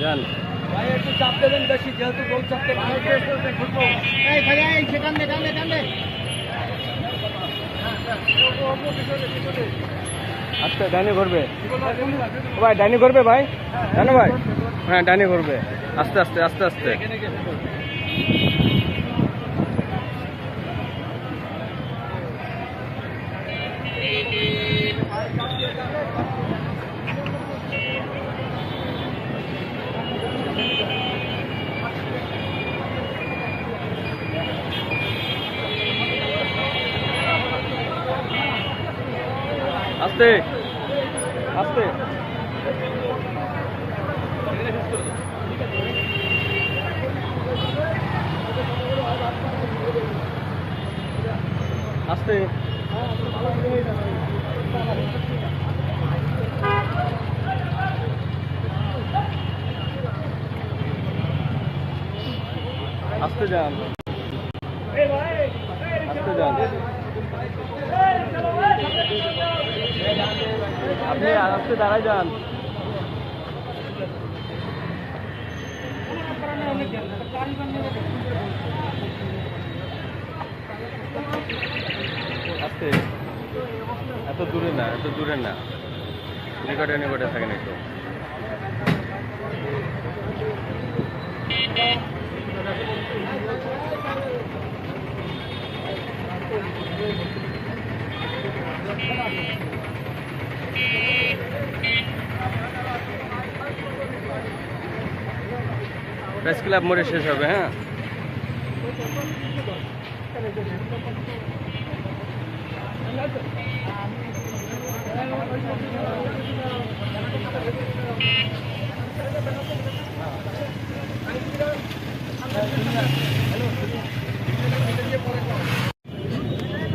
যান। ভাই একটু চাপ দেবেন বেশি যেহেতু গোল চাপতে আচ্ছা ডাইনে ঘুরবে। ভাই, ডাইনে ঘুরবে ভাই? জানো ভাই? হ্যাঁ ডাইনে ঘুরবে। আস্তে আস্তে আস্তে আস্তে। আস্তে। আস্তে। আস্তে। আস্তে যান। আস্তে যান। আপনি আস্তে দাঁড়ায় যান। আস্তে। এত দূরে না, এত দূরে না। নিকটে নিকটে থাকেন একটু। প্রেস ক্লাব মোড়ে শেষ হবে হ্যাঁ?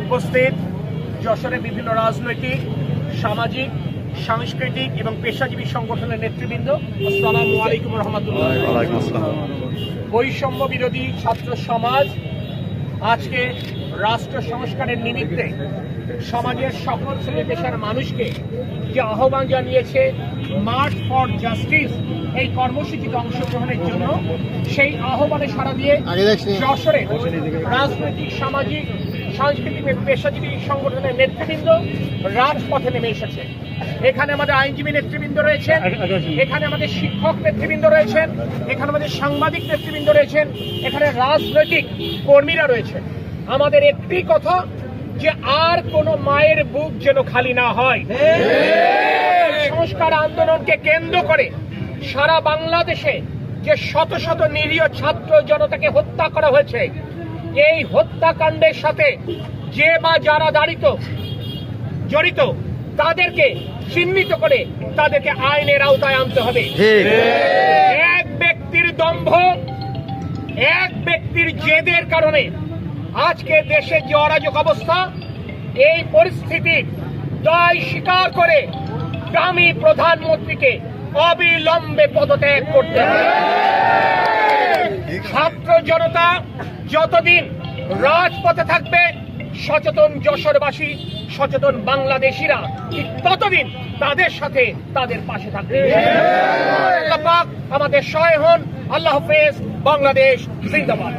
উপস্থিত যশোরে বিভিন্ন রাজনৈতিক সামাজিক সাংস্কৃতিক এবং পেশাজীবী সংগঠনের নেতৃবৃন্দ আসসালামু আলাইকুম রহমতুল্লাহ। বৈষম্য বিরোধী ছাত্র সমাজ আজকে রাষ্ট্র সংস্কারের নিমিত্তে সমাজের সকল শ্রেণি পেশার মানুষকে যে আহ্বান জানিয়েছে মার্চ ফর জাস্টিস এই কর্মসূচিতে অংশগ্রহণের জন্য সেই আহ্বানে সাড়া দিয়ে যশোরে রাজনৈতিক সামাজিক সাংস্কৃতিক পেশাজীবী সংগঠনের নেতৃবৃন্দ রাজপথে নেমে এসেছে। এখানে আমাদের আইনজীবী নেতৃবৃন্দ রয়েছেন এখানে আমাদের শিক্ষক নেতৃবৃন্দ রয়েছেন এখানে আমাদের সাংবাদিক নেতৃবৃন্দ রয়েছেন এখানে রাজনৈতিক কর্মীরা রয়েছেন। আমাদের একটি কথা যে আর কোন মায়ের বুক যেন খালি না হয়। সংস্কার আন্দোলনকে কেন্দ্র করে সারা বাংলাদেশে যে শত শত নিরীহ ছাত্র জনতাকে হত্যা করা হয়েছে এই হত্যাকাণ্ডের সাথে যে বা যারা দাঁড়িত জড়িত তাদেরকে চিহ্নিত করে তাদেরকে আইনের আওতায় আনতে হবে। এক ব্যক্তির দম্ভ এক ব্যক্তির জেদের কারণে আজকে দেশের যে অরাজক অবস্থা এই পরিস্থিতির দায় স্বীকার করে দামি প্রধানমন্ত্রীকে অবিলম্বে পদত্যাগ করতে হবে। ছাত্র জনতা যতদিন রাজপথে থাকবে, সচেতন যশোরবাসী, সচেতন বাংলাদেশিরা ঠিক ততদিন তাদের সাথে তাদের পাশে থাকবে। আমাদের সহায় হন। আল্লাহ হাফেজ। বাংলাদেশ জিন্দাবাদ।